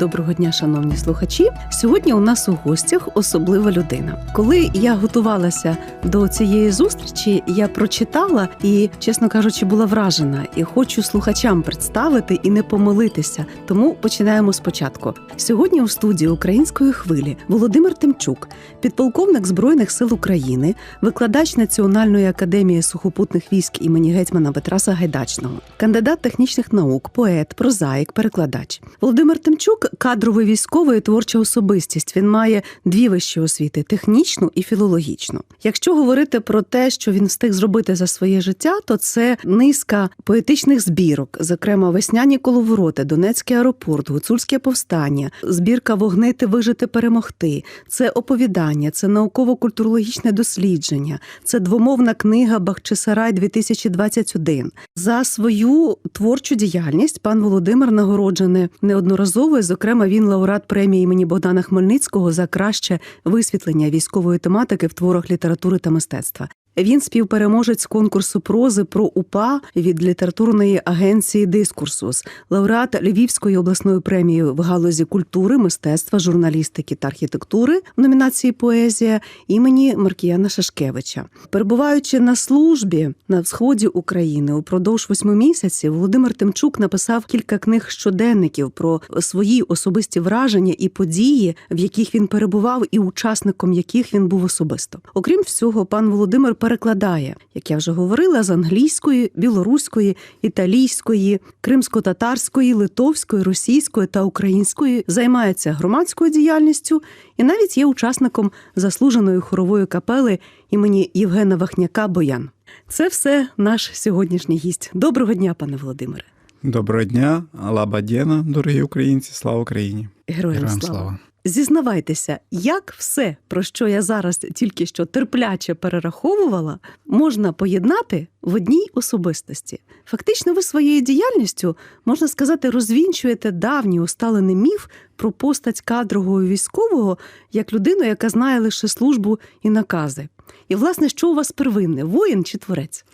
Доброго дня, шановні слухачі. Сьогодні у нас у гостях особлива людина. Коли я готувалася до цієї зустрічі, я прочитала і, чесно кажучи, була вражена. І хочу слухачам представити і не помилитися. Тому починаємо спочатку. Сьогодні у студії української хвилі Володимир Тимчук, підполковник збройних сил України, викладач Національної академії сухопутних військ імені гетьмана Петра Сагайдачного, кандидат технічних наук, поет, прозаїк, перекладач. Володимир Тимчук кадровий військовий творча особистість. Він має дві вищі освіти технічну і філологічну. Якщо говорити про те, що він встиг зробити за своє життя, то це низка поетичних збірок, зокрема весняні коловороти, Донецький аеропорт, Гуцульське повстання, збірка Вогнити, вижити, перемогти. Це оповідання, це науково-культурологічне дослідження, це двомовна книга Бахчисарай 2021. За свою творчу діяльність пан Володимир нагороджений неодноразово. Зокрема, він лауреат премії імені Богдана Хмельницького за краще висвітлення військової тематики в творах літератури та мистецтва. Він співпереможець конкурсу прози про УПА від літературної агенції Дискурсус, лауреат Львівської обласної премії в галузі культури, мистецтва, журналістики та архітектури в номінації Поезія імені Маркіяна Шашкевича. Перебуваючи на службі на сході України упродовж восьми місяців, Володимир Тимчук написав кілька книг щоденників про свої особисті враження і події, в яких він перебував, і учасником яких він був особисто. Окрім всього, пан Володимир перекладає, як я вже говорила, з англійської, білоруської, італійської, кримсько-татарської, литовської, російської та української, займається громадською діяльністю і навіть є учасником заслуженої хорової капели імені Євгена Вахняка Боян. Це все наш сьогоднішній гість. Доброго дня, пане Володимире. Доброго дня, Алабадєна, дорогі українці, слава Україні! Героям, Героям слава. слава! Зізнавайтеся, як все, про що я зараз тільки що терпляче перераховувала, можна поєднати в одній особистості. Фактично, ви своєю діяльністю, можна сказати, розвінчуєте давній усталений міф про постать кадрового військового як людину, яка знає лише службу і накази. І, власне, що у вас первинне воїн чи творець?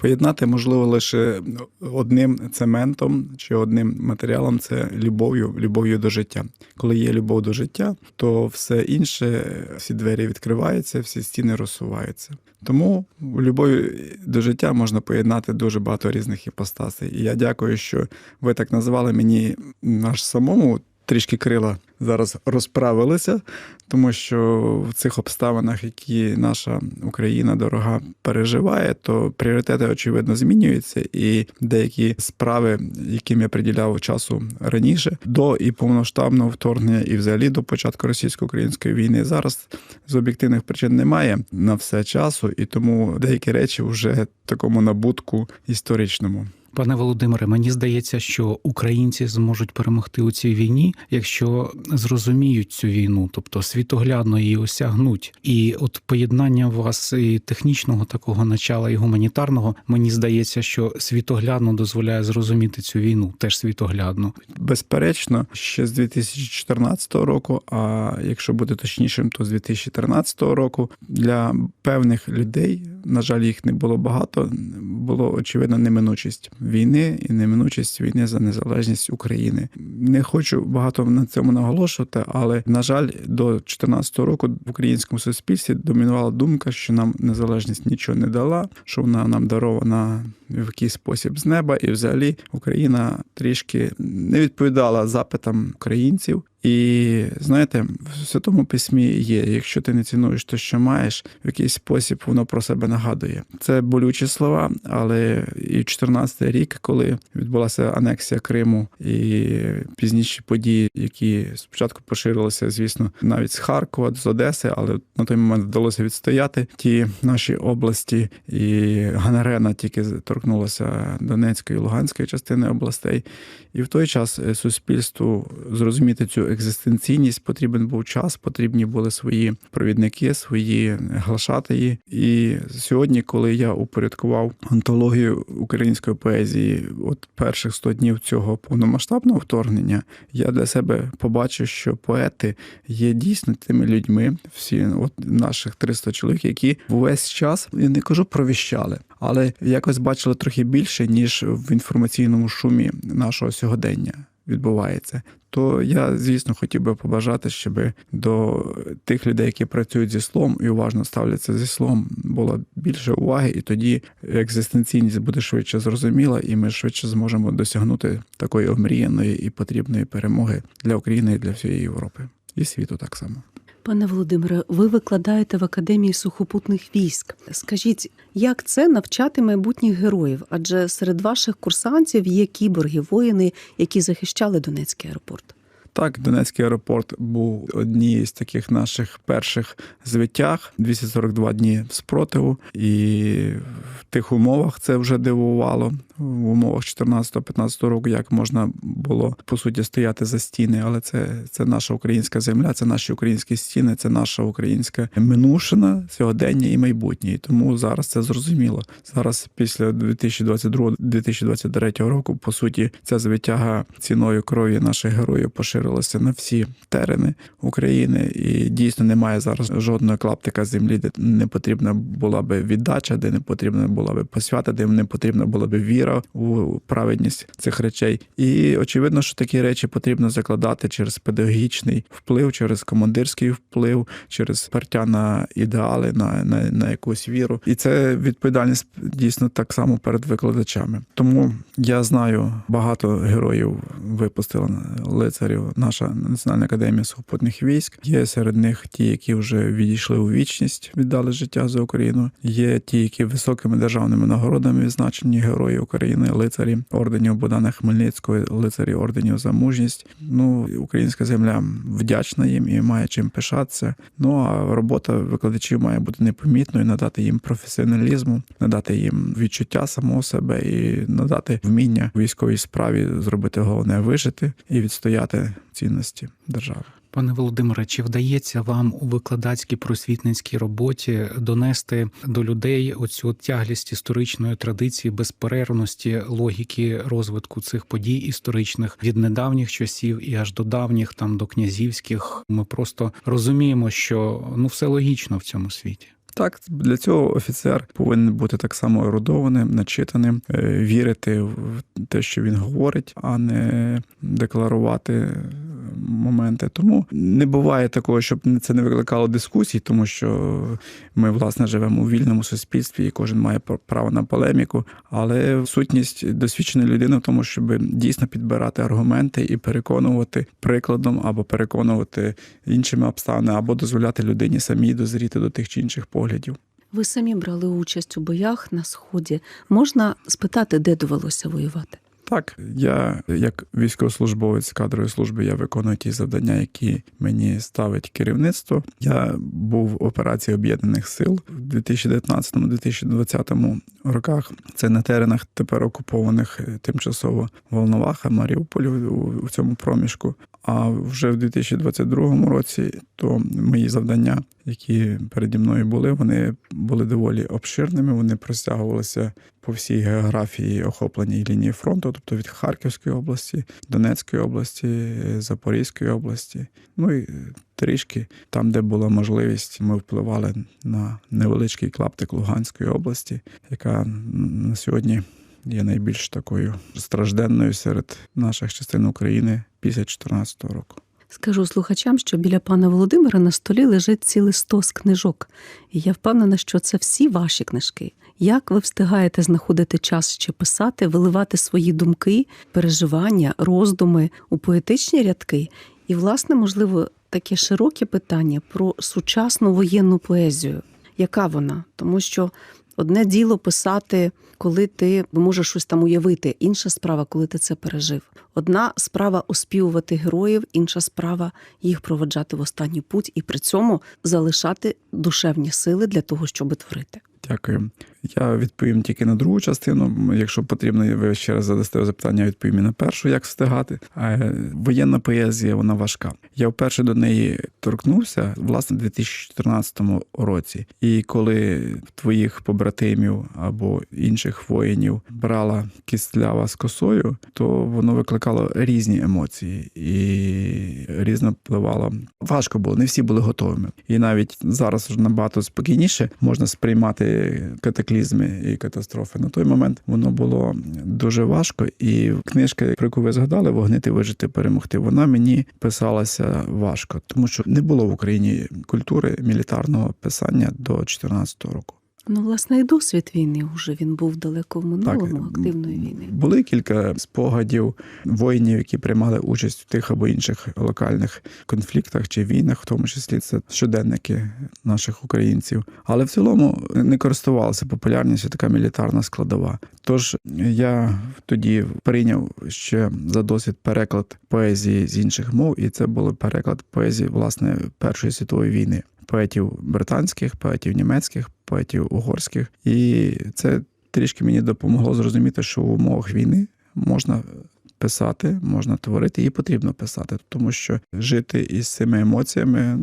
Поєднати можливо лише одним цементом чи одним матеріалом це любов'ю, любов'ю до життя. Коли є любов до життя, то все інше, всі двері відкриваються, всі стіни розсуваються. Тому в любові до життя можна поєднати дуже багато різних іпостасей. І я дякую, що ви так назвали мені аж самому. Трішки крила зараз розправилися, тому що в цих обставинах, які наша Україна дорога переживає, то пріоритети очевидно змінюються, і деякі справи, яким я приділяв часу раніше, до і повноштабного вторгнення, і взагалі до початку російсько-української війни, зараз з об'єктивних причин немає на все часу, і тому деякі речі вже такому набутку історичному. Пане Володимире, мені здається, що українці зможуть перемогти у цій війні, якщо зрозуміють цю війну, тобто світоглядно її осягнуть. І от поєднання вас і технічного такого начала, і гуманітарного, мені здається, що світоглядно дозволяє зрозуміти цю війну, теж світоглядно. Безперечно, ще з 2014 року, а якщо бути точнішим, то з 2013 року для певних людей, на жаль, їх не було багато. Було очевидно неминучість війни і неминучість війни за незалежність України. Не хочу багато на цьому наголошувати, але на жаль, до 2014 року в українському суспільстві домінувала думка, що нам незалежність нічого не дала, що вона нам дарована в якийсь спосіб з неба, і взагалі Україна трішки не відповідала запитам українців. І знаєте, в святому письмі є: якщо ти не цінуєш те, що маєш, в якийсь спосіб воно про себе нагадує. Це болючі слова, але і 14 рік, коли відбулася анексія Криму і пізніші події, які спочатку поширилися, звісно, навіть з Харкова, з Одеси, але на той момент вдалося відстояти ті наші області, і Ганарена тільки торкнулася Донецької і Луганської частини областей. І в той час суспільству зрозуміти цю екзистенційність, потрібен був час, потрібні були свої провідники, свої глашатаї. І сьогодні, коли я упорядкував антологію української поезії, от перших 100 днів цього повномасштабного вторгнення, я для себе побачив, що поети є дійсно тими людьми, всі от наших 300 чоловік, які весь час я не кажу провіщали, але якось бачили трохи більше ніж в інформаційному шумі нашого сьогодення відбувається. То я, звісно, хотів би побажати, щоб до тих людей, які працюють зі словом і уважно ставляться зі слом, було більше уваги, і тоді екзистенційність буде швидше зрозуміла, і ми швидше зможемо досягнути такої омріяної і потрібної перемоги для України і для всієї Європи і світу так само. Пане Володимире, ви викладаєте в Академії сухопутних військ. Скажіть, як це навчати майбутніх героїв? Адже серед ваших курсантів є кіборги, воїни, які захищали Донецький аеропорт. Так, Донецький аеропорт був однією з таких наших перших звитяг 242 дні спротиву, і в тих умовах це вже дивувало. В умовах 14-15 року, як можна було по суті стояти за стіни, але це, це наша українська земля, це наші українські стіни, це наша українська минушина, сьогодення і майбутнє. І тому зараз це зрозуміло. Зараз, після 2022-2023 року, по суті, ця звитяга ціною крові наших героїв поширилася на всі терени України, і дійсно немає зараз жодного клаптика землі, де не потрібна була би віддача, де не потрібна була би посвята, де не потрібна була би віра у праведність цих речей. І очевидно, що такі речі потрібно закладати через педагогічний вплив, через командирський вплив, через спертя на ідеали, на, на, на якусь віру. І це відповідальність дійсно так само перед викладачами. Тому я знаю багато героїв випустила лицарів наша Національна академія сухопутних військ. Є серед них ті, які вже відійшли у вічність, віддали життя за Україну. Є ті, які високими державними нагородами відзначені герої України, лицарі орденів Богдана Хмельницького, лицарі орденів за мужність. Ну, українська земля вдячна їм і має чим пишатися. Ну а робота викладачів має бути непомітною, надати їм професіоналізму, надати їм відчуття самого себе і надати вміння військовій справі зробити головне вижити і відстояти цінності держави. Пане Володимире, чи вдається вам у викладацькій просвітницькій роботі донести до людей оцю тяглість історичної традиції, безперервності, логіки розвитку цих подій історичних від недавніх часів і аж до давніх, там до князівських? Ми просто розуміємо, що ну все логічно в цьому світі. Так, для цього офіцер повинен бути так само ерудованим, начитаним, е, вірити в те, що він говорить, а не декларувати моменти. Тому не буває такого, щоб це не викликало дискусій, тому що ми, власне, живемо у вільному суспільстві, і кожен має право на полеміку. Але сутність досвідченої людини в тому, щоб дійсно підбирати аргументи і переконувати прикладом або переконувати іншими обставинами, або дозволяти людині самій дозріти до тих чи інших поглядів. Ви самі брали участь у боях на сході. Можна спитати, де довелося воювати? Так, я як військовослужбовець кадрової служби, я виконую ті завдання, які мені ставить керівництво. Я був в операції об'єднаних сил в 2019-2020 роках. Це на теренах тепер окупованих тимчасово Волноваха, Маріуполю у цьому проміжку. А вже в 2022 році то мої завдання, які переді мною були, вони були доволі обширними. Вони простягувалися по всій географії охопленій лінії фронту, тобто від Харківської області, Донецької області, Запорізької області. Ну і трішки там, де була можливість, ми впливали на невеличкий клаптик Луганської області, яка на сьогодні є найбільш такою стражденною серед наших частин України після 2014 року. Скажу слухачам, що біля пана Володимира на столі лежить цілий стос книжок, і я впевнена, що це всі ваші книжки. Як ви встигаєте знаходити час ще писати, виливати свої думки, переживання, роздуми у поетичні рядки? І, власне, можливо, таке широке питання про сучасну воєнну поезію. Яка вона? Тому що одне діло писати, коли ти можеш щось там уявити, інша справа, коли ти це пережив. Одна справа оспівувати героїв, інша справа їх проведжати в останній путь і при цьому залишати душевні сили для того, щоб творити. Дякую. Я відповім тільки на другу частину. Якщо потрібно, ви ще раз задасте запитання, відповім і на першу, як встигати. А воєнна поезія вона важка. Я вперше до неї торкнувся власне у 2014 році. І коли твоїх побратимів або інших воїнів брала кістлява з косою, то воно викликало різні емоції і різно впливало. Важко було, не всі були готовими. І навіть зараз набагато спокійніше можна сприймати катаклізми і катастрофи. На той момент воно було дуже важко. І книжка, про яку ви згадали, вогнити, вижити, перемогти, вона мені писалася важко, тому що не було в Україні культури мілітарного писання до 2014 року. Ну, власне, і досвід війни вже він був далеко в минулому активної війни. Були кілька спогадів воїнів, які приймали участь в тих або інших локальних конфліктах чи війнах, в тому числі це щоденники наших українців. Але в цілому не користувалася популярністю така мілітарна складова. Тож я тоді прийняв ще за досвід переклад поезії з інших мов, і це був переклад поезії власне Першої світової війни. Поетів британських, поетів німецьких, поетів угорських, і це трішки мені допомогло зрозуміти, що в умовах війни можна писати, можна творити і потрібно писати, тому що жити із цими емоціями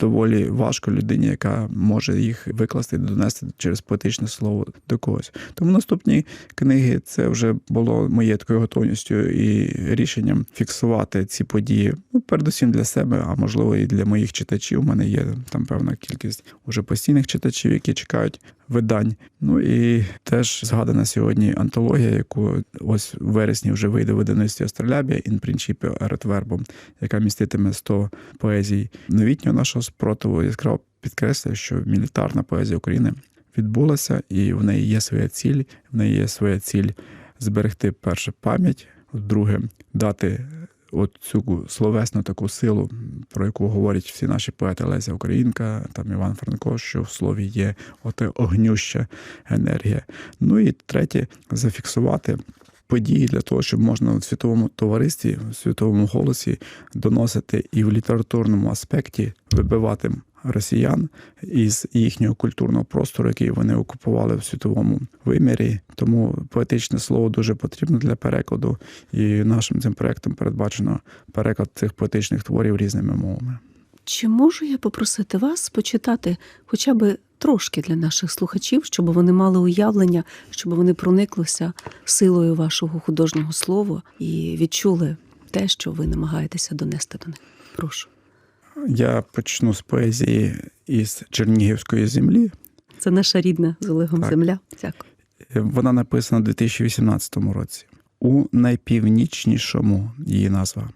доволі важко людині, яка може їх викласти донести через поетичне слово до когось. Тому наступні книги це вже було моєю такою готовністю і рішенням фіксувати ці події. Ну, передусім для себе, а можливо і для моїх читачів. У мене є там певна кількість уже постійних читачів, які чекають видань. Ну і теж згадана сьогодні антологія, яку ось у вересні вже вийде в видавництві Астролябія «In principio verbum», яка міститиме 100 поезій новітнього нашого спротиву. Яскраво підкреслює, що мілітарна поезія України відбулася, і в неї є своя ціль. В неї є своя ціль зберегти перше пам'ять, друге дати от цю словесну таку силу, про яку говорять всі наші поети Леся Українка, там Іван Франко, що в слові є ота огнюща енергія. Ну і третє зафіксувати. Події для того, щоб можна в світовому товаристві, в світовому голосі доносити і в літературному аспекті вибивати росіян із їхнього культурного простору, який вони окупували в світовому вимірі. Тому поетичне слово дуже потрібно для перекладу, і нашим цим проектом передбачено переклад цих поетичних творів різними мовами. Чи можу я попросити вас почитати хоча б трошки для наших слухачів, щоб вони мали уявлення, щоб вони прониклися силою вашого художнього слова і відчули те, що ви намагаєтеся донести до них? Прошу. Я почну з поезії із Чернігівської землі. Це наша рідна з Олегом Так. земля. Дякую. Вона написана у 2018 році. У найпівнічнішому її назва.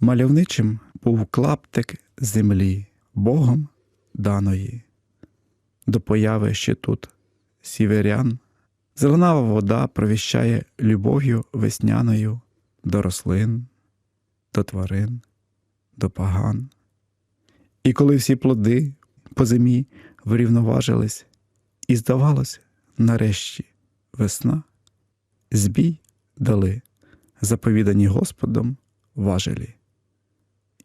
Мальовничим був клаптик землі, Богом даної. До появи ще тут сіверян. Зеленава вода провіщає любов'ю весняною до рослин, до тварин, до паган. І коли всі плоди по зимі врівноважились, і здавалось, нарешті весна, збій дали заповідані Господом важелі.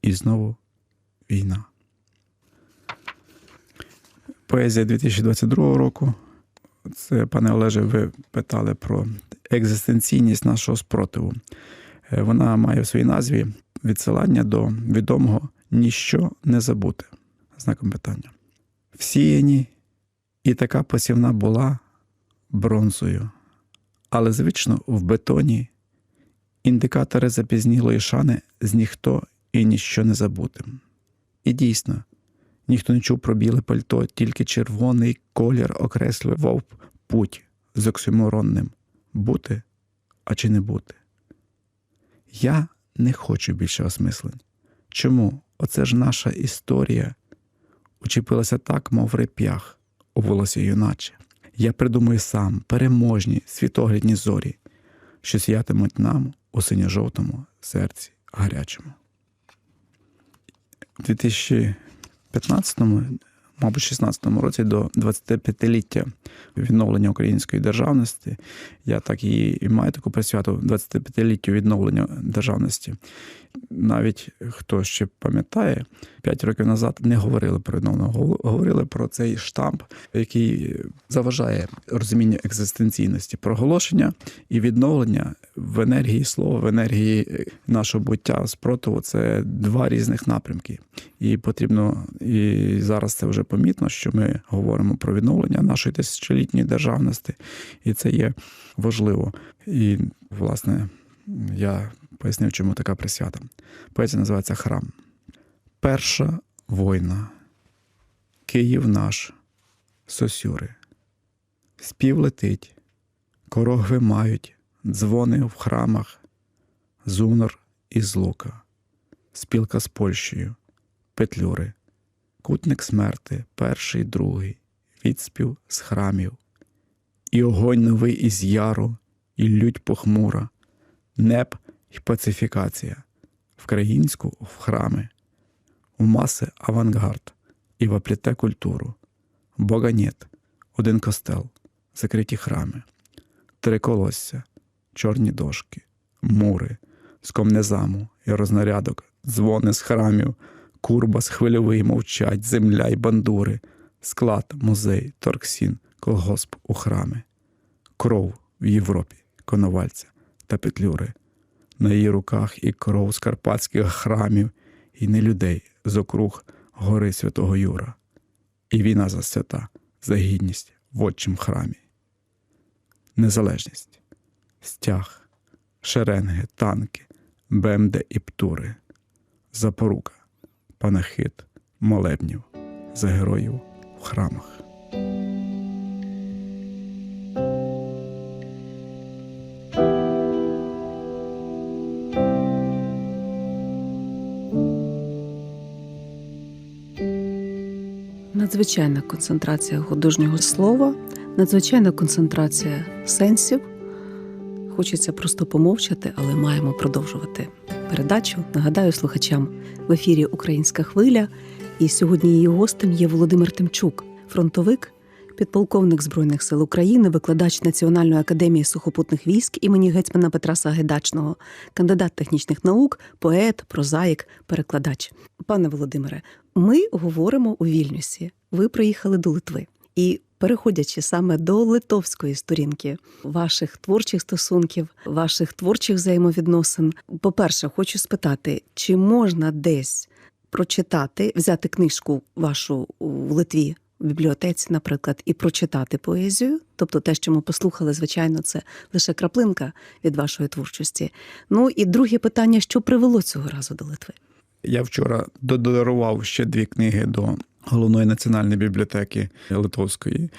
І знову війна. Поезія 2022 року. Це, пане Олеже, ви питали про екзистенційність нашого спротиву. Е, Вона має в своїй назві відсилання до відомого ніщо не забути. Знаком питання. Всіяні і така посівна була бронзою, але звично в бетоні індикатори запізнілої шани з ніхто і ніщо не забутим. І дійсно, Ніхто не чув про біле пальто, тільки червоний колір окреслював путь з оксиморонним бути а чи не бути. Я не хочу більше осмислень. Чому оце ж наша історія учепилася так, мов реп'ях у волосі юначе. Я придумую сам переможні світоглядні зорі, що сіятимуть нам у синьо-жовтому серці гарячому. 2000 15-му мабуть, 16-му році до 25-ліття відновлення української державності. Я так її і маю таку присвяту 25-літтю відновлення державності. навіть хто ще пам'ятає, п'ять років назад не говорили про відновлення, говорили про цей штамп, який заважає розумінню екзистенційності проголошення і відновлення в енергії слова, в енергії нашого буття спротиву це два різних напрямки. І потрібно і зараз це вже помітно, що ми говоримо про відновлення нашої тисячолітньої державності, і це є важливо. І, власне, я пояснив, чому така присвята. Поезія називається Храм. Перша война. Київ наш, сосюри. Спів летить, корогви мають, дзвони в храмах, зунор із лука, спілка з Польщею, петлюри, кутник смерти, перший, другий, відспів з храмів, і огонь новий із яру, і лють похмура, неб і пацифікація, вкраїнську в храми, у маси авангард. І вопліте культуру, Бога нет, один костел, закриті храми, три колосся, чорні дошки, мури, з комнезаму і рознарядок, дзвони з храмів, курбас хвильовий мовчать, земля й бандури, склад, музей, торксін, колгосп у храми, кров в Європі, коновальця та петлюри. На її руках і кров з карпатських храмів, і не людей з округ гори Святого Юра, і війна за свята, за гідність в отчим храмі. Незалежність, стяг, шеренги, танки, БМД і птури, запорука, панахид, молебнів за героїв в храмах. Надзвичайна концентрація художнього слова, надзвичайна концентрація сенсів. Хочеться просто помовчати, але маємо продовжувати передачу. Нагадаю слухачам в ефірі Українська хвиля. І сьогодні її гостем є Володимир Тимчук, фронтовик, підполковник Збройних сил України, викладач Національної академії сухопутних військ імені гетьмана Петра Сагайдачного, кандидат технічних наук, поет, прозаїк, перекладач. Пане Володимире, ми говоримо у Вільнюсі. Ви приїхали до Литви. І переходячи саме до литовської сторінки ваших творчих стосунків, ваших творчих взаємовідносин, по-перше, хочу спитати, чи можна десь прочитати, взяти книжку вашу в Литві в бібліотеці, наприклад, і прочитати поезію, тобто те, що ми послухали, звичайно, це лише краплинка від вашої творчості. Ну і друге питання: що привело цього разу до Литви? Я вчора додарував ще дві книги до головної національної бібліотеки Литовської.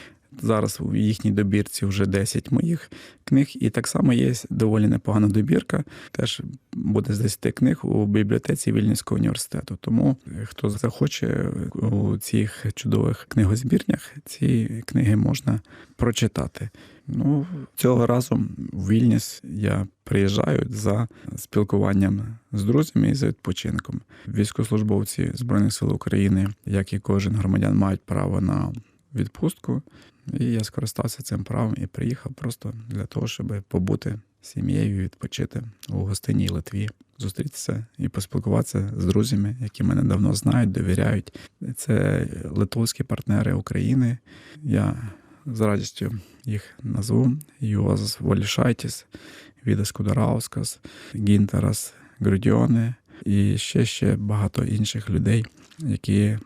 Зараз у їхній добірці вже 10 моїх книг, і так само є доволі непогана добірка. Теж буде з 10 книг у бібліотеці Вільнюського університету. Тому хто захоче у цих чудових книгозбірнях, ці книги можна прочитати. Ну, цього разу в Вільнюс я приїжджаю за спілкуванням з друзями і за відпочинком. Військовослужбовці Збройних сил України, як і кожен громадян, мають право на відпустку. І я скористався цим правом і приїхав просто для того, щоб побути сім'єю, відпочити у гостинній Литві, зустрітися і поспілкуватися з друзями, які мене давно знають, довіряють. Це литовські партнери України. Я радістю їх назву: Юозас Волішайтіс, Відас Кудараускас, Гінтерас Грудіоне і ще ще багато інших людей, які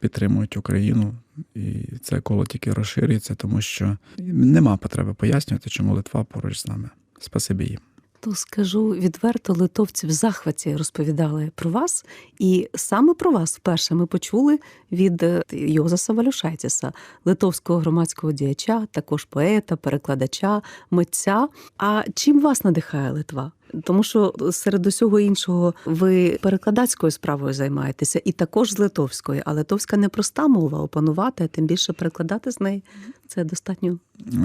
підтримують Україну, і це коло тільки розширюється, тому що нема потреби пояснювати, чому Литва поруч з нами. Спасибі їм. То скажу відверто, литовці в захваті розповідали про вас, і саме про вас вперше ми почули від е, Йозаса Валюшайтіса, литовського громадського діяча, також поета, перекладача, митця. А чим вас надихає Литва? Тому що серед усього іншого ви перекладацькою справою займаєтеся, і також з литовської. А литовська непроста мова опанувати, а тим більше перекладати з неї. Це достатньо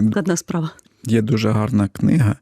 складна справа. Є дуже гарна книга.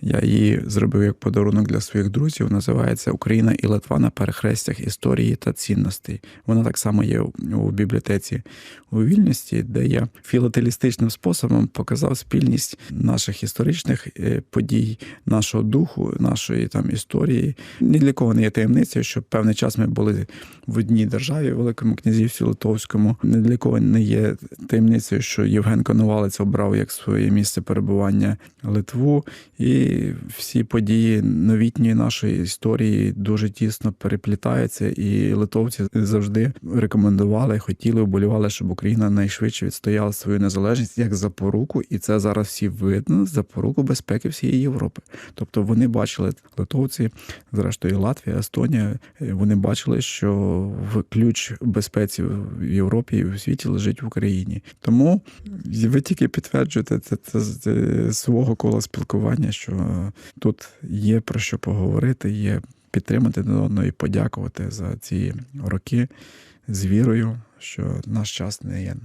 Я її зробив як подарунок для своїх друзів. Називається Україна і Литва на перехрестях історії та цінностей. Вона так само є у бібліотеці у вільності, де я філателістичним способом показав спільність наших історичних подій, нашого духу, нашої там історії. Ні для кого не є таємницею, що певний час ми були в одній державі, в Великому князівстві Литовському. Ні для кого не є таємницею, що Євген Коновалець обрав як своє місце перебування Литву, і всі події новітньої нашої історії дуже тісно переплітаються, і литовці завжди рекомендували, хотіли, вболівали, щоб Україна найшвидше відстояла свою незалежність як запоруку, і це зараз всі видно запоруку безпеки всієї Європи. Тобто вони бачили литовці, зрештою Латвія, Естонія. е, Вони бачили, що в ключ безпеці в Європі і в світі лежить в Україні. Тому ви тільки підтверджуєте це, це, з свого кола спілкування, що тут є про що поговорити, є підтримати одного і подякувати за ці роки з вірою, що наш час не є.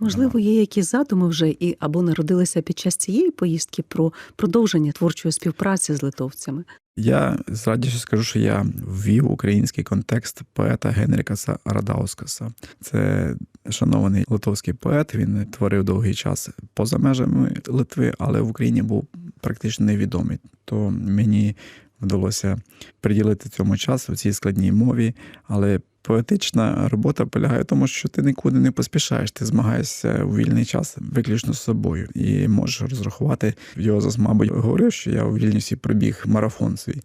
Можливо, є якісь задуми вже і або народилися під час цієї поїздки про продовження творчої співпраці з литовцями. Я з радістю скажу, що я ввів український контекст поета Генрікаса Радаускаса. Це шанований литовський поет. Він творив довгий час поза межами Литви, але в Україні був практично невідомий. То мені вдалося приділити цьому час у цій складній мові, але поетична робота полягає в тому, що ти нікуди не поспішаєш, ти змагаєшся у вільний час виключно з собою і можеш розрахувати. Йозас, мабуть, говорив, що я у вільнюсі пробіг марафон свій.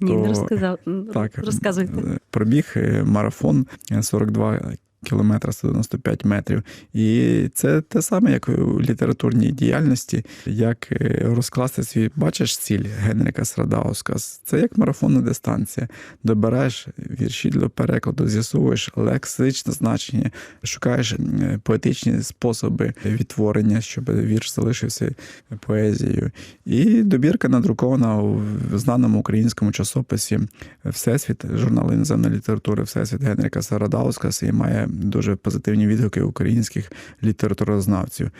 Ні, То- не розказав. Так, Розказуйте. е, пробіг е, марафон е, 42 кілометра 195 метрів. І це те саме, як у літературній діяльності, як е, розкласти свій, бачиш ціль Генріка Срадаускас. Це як марафонна дистанція. Добираєш вірші для перекладу, з'ясовуєш лексичне значення, шукаєш е, поетичні способи відтворення, щоб вірш залишився поезією. І добірка надрукована у знаному українському часописі Всесвіт, журнал іноземної літератури Всесвіт Генріка Сарадаускаса і має дуже позитивні відгуки українських літературознавців.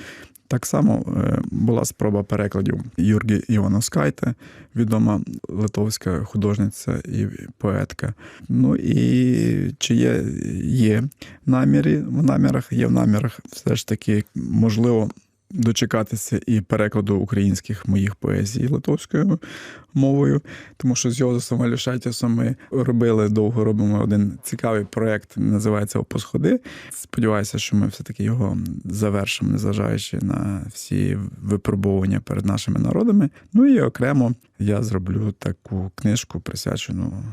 Так само е, була спроба перекладів Юргі Івановскайте, відома литовська художниця і поетка. Ну і чи є, є наміри в намірах, є в намірах все ж таки можливо дочекатися і перекладу українських моїх поезій литовською мовою, тому що з Йозефом Алюшатісом ми робили довго робимо один цікавий проєкт, називається Опосходи. Сподіваюся, що ми все-таки його завершимо, незважаючи на всі випробування перед нашими народами. Ну і окремо я зроблю таку книжку, присвячену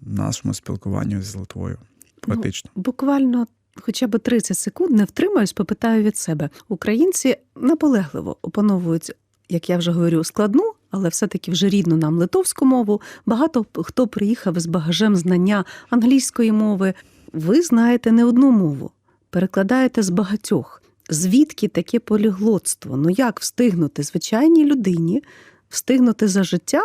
нашому спілкуванню з Литвою. Поетично. Буквально хоча б 30 секунд не втримаюсь, попитаю від себе. Українці наполегливо опановують, як я вже говорю, складну, але все-таки вже рідну нам литовську мову. Багато хто приїхав з багажем знання англійської мови. Ви знаєте не одну мову, перекладаєте з багатьох. Звідки таке поліглотство? Ну як встигнути звичайній людині, встигнути за життя?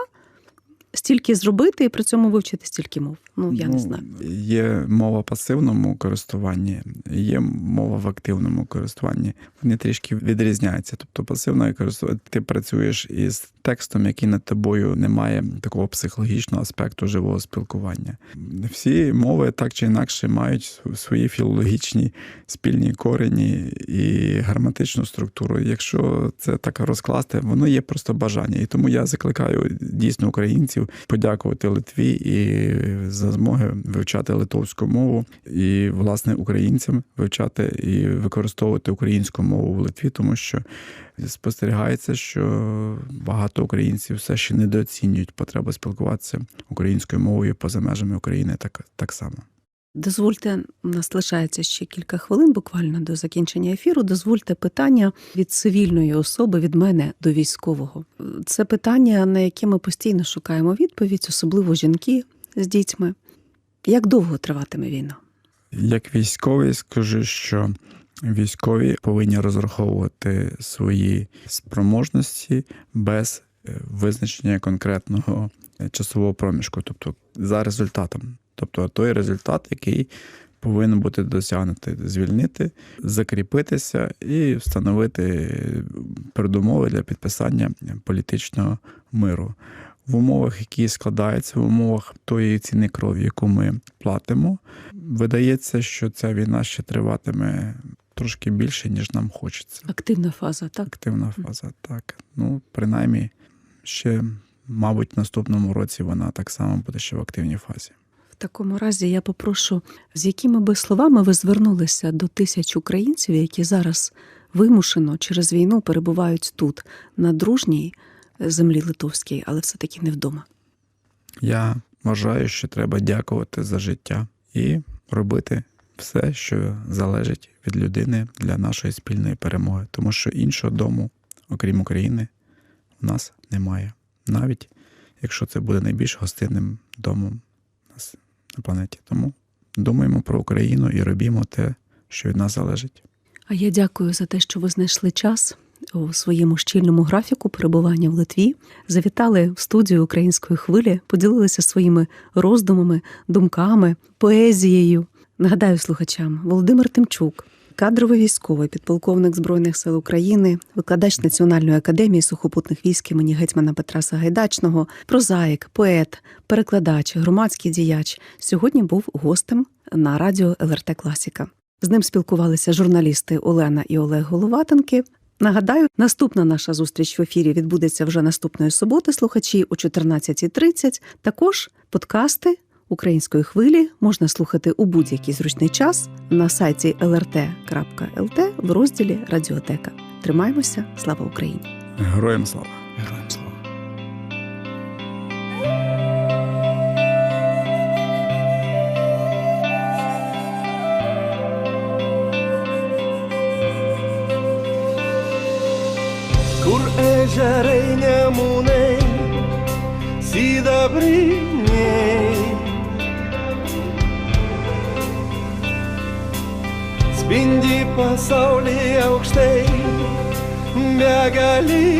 Стільки зробити і при цьому вивчити стільки мов. Ну я не знаю. Є мова в пасивному користуванні, є мова в активному користуванні. Вони трішки відрізняються. Тобто, пасивне користування ти працюєш із текстом, який над тобою не має такого психологічного аспекту живого спілкування. Всі мови так чи інакше мають свої філологічні спільні корені і граматичну структуру. Якщо це так розкласти, воно є просто бажання. І тому я закликаю дійсно українців подякувати Литві і за змоги вивчати литовську мову, і власне українцям вивчати і використовувати українську мову в Литві, тому що спостерігається, що багато українців все ще недооцінюють потребу спілкуватися українською мовою поза межами України так, так само. Дозвольте, у нас лишається ще кілька хвилин, буквально до закінчення ефіру. Дозвольте питання від цивільної особи від мене до військового. Це питання, на яке ми постійно шукаємо відповідь, особливо жінки з дітьми. Як довго триватиме війна? Як військовий, скажу, що військові повинні розраховувати свої спроможності без е, визначення конкретного е, часового проміжку, тобто за результатом. Тобто той результат, який повинен бути досягнути, звільнити, закріпитися і встановити передумови для підписання політичного миру. В умовах, які складаються, в умовах тої ціни крові, яку ми платимо, видається, що ця війна ще триватиме трошки більше, ніж нам хочеться. Активна фаза, так? Активна фаза, так. Ну, принаймні, ще мабуть, в наступному році вона так само буде ще в активній фазі. Такому разі я попрошу, з якими би словами ви звернулися до тисяч українців, які зараз вимушено через війну перебувають тут, на дружній землі литовській, але все-таки не вдома. Я вважаю, що треба дякувати за життя і робити все, що залежить від людини для нашої спільної перемоги, тому що іншого дому, окрім України, у нас немає. Навіть якщо це буде найбільш гостинним домом на планеті. Тому думаємо про Україну і робімо те, що від нас залежить. А я дякую за те, що ви знайшли час у своєму щільному графіку перебування в Литві. Завітали в студію української хвилі, поділилися своїми роздумами, думками, поезією. Нагадаю слухачам, Володимир Тимчук, кадровий військовий, підполковник Збройних сил України, викладач Національної академії сухопутних військ імені гетьмана Петра Сагайдачного, прозаїк, поет, перекладач, громадський діяч. Сьогодні був гостем на радіо ЛРТ Класіка. З ним спілкувалися журналісти Олена і Олег Головатенки. Нагадаю, наступна наша зустріч в ефірі відбудеться вже наступної суботи. Слухачі о 14.30. Також подкасти української хвилі можна слухати у будь-який зручний час на сайті lrt.lt в розділі Радіотека. Тримаємося, слава Україні! Героям слава! Героям слава. kur ežerai nemūnai, sidabriniai. Pasaulyje aukštai, begaliniai.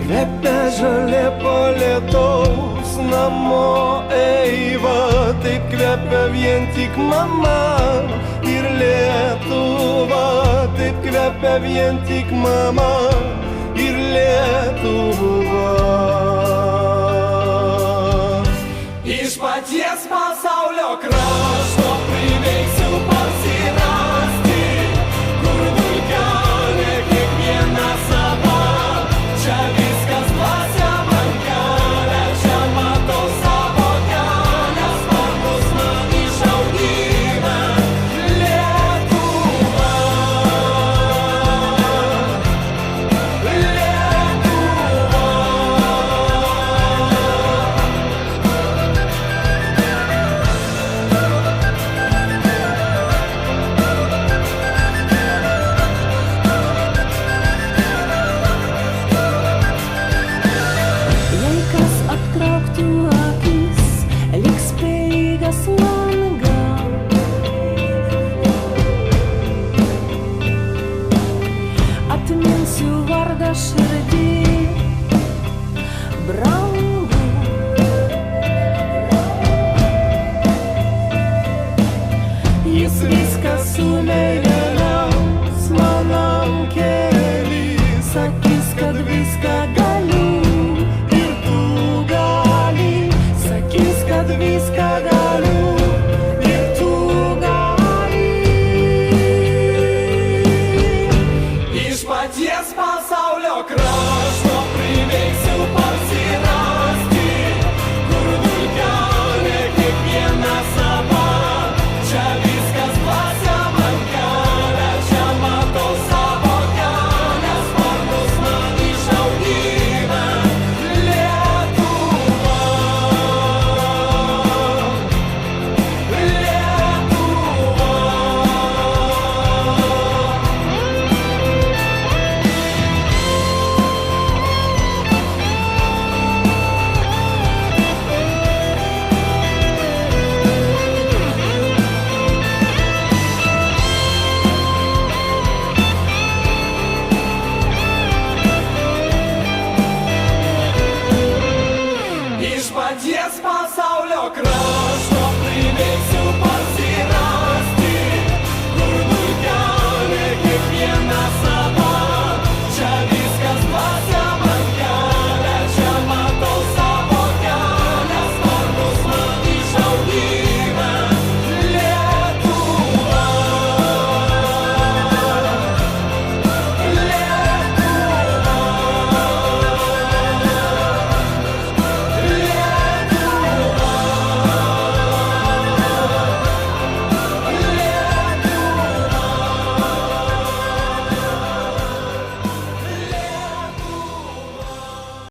Kvepia žalė po lietaus namo eiva, taip kvepia vien tik mama ir Lietuva, taip kvepia vien tik mama ir Lietuva. Хто, що привів цю